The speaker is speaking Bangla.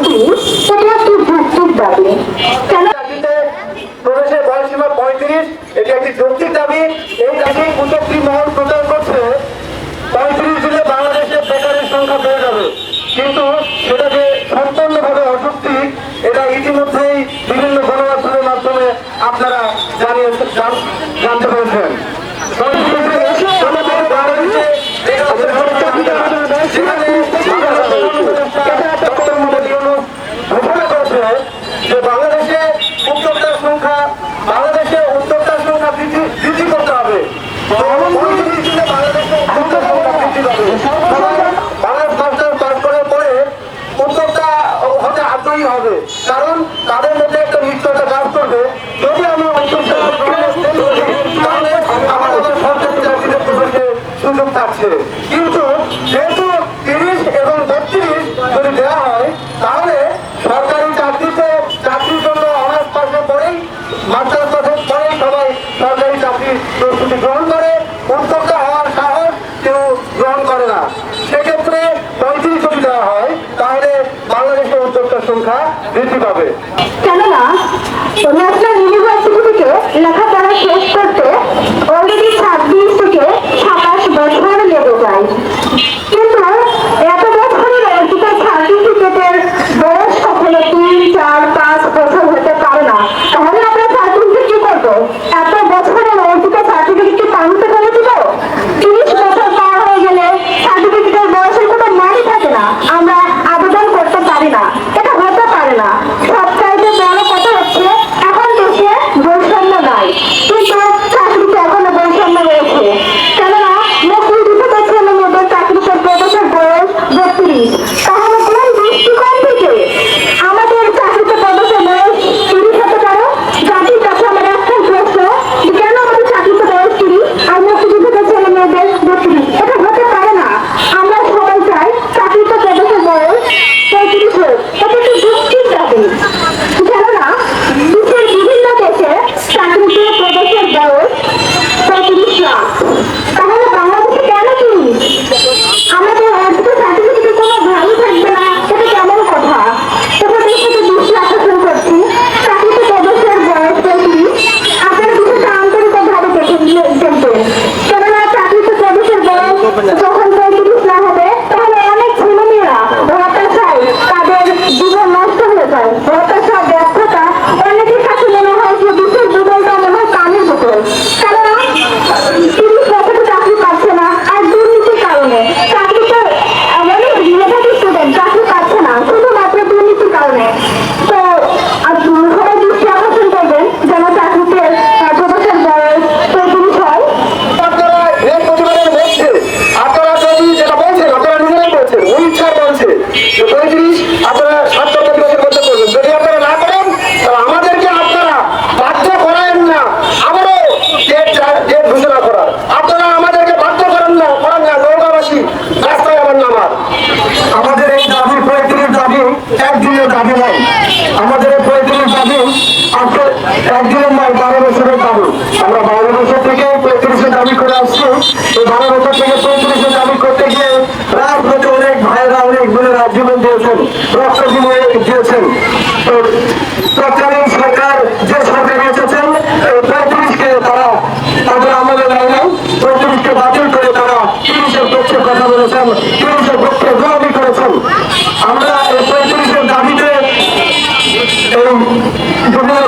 দাবিটি এটা একটি যৌক্তিক দাবি। কেন? প্রবেশের বয়সীমা পঁয়ত্রিশ, এটি একটি যৌক্তিক দাবি। এই দাবি মহল প্রচার করছে। পঁয়ত্রিশ দিনে বাংলাদেশে বেকারের সংখ্যা বেড়ে যাবে। কিন্তু সেটা সম্পূর্ণভাবে অসত্যি এটা ইতিমধ্যেই বিভিন্ন গণমাধ্যমের মাধ্যমে আপনারা জানিয়ে জানতে পেরেছেন। আছে। ভাইয়েরা অনেক বোনেরা জীবন দিয়েছেন, রক্ত জীবনে দিয়েছেন। তৎকালীন সরকার যে সরকার এসেছেন পঁয়ত্রিশকে তারা তাদের আমলে নেয় পঁয়ত্রিশকে বাতিল করে তারা তিরিশের পক্ষে কথা বলেছেন তিরিশের পক্ষে দাবি করেছেন। আমরা এই পঁয়ত্রিশের দাবিতে এই বিভিন্ন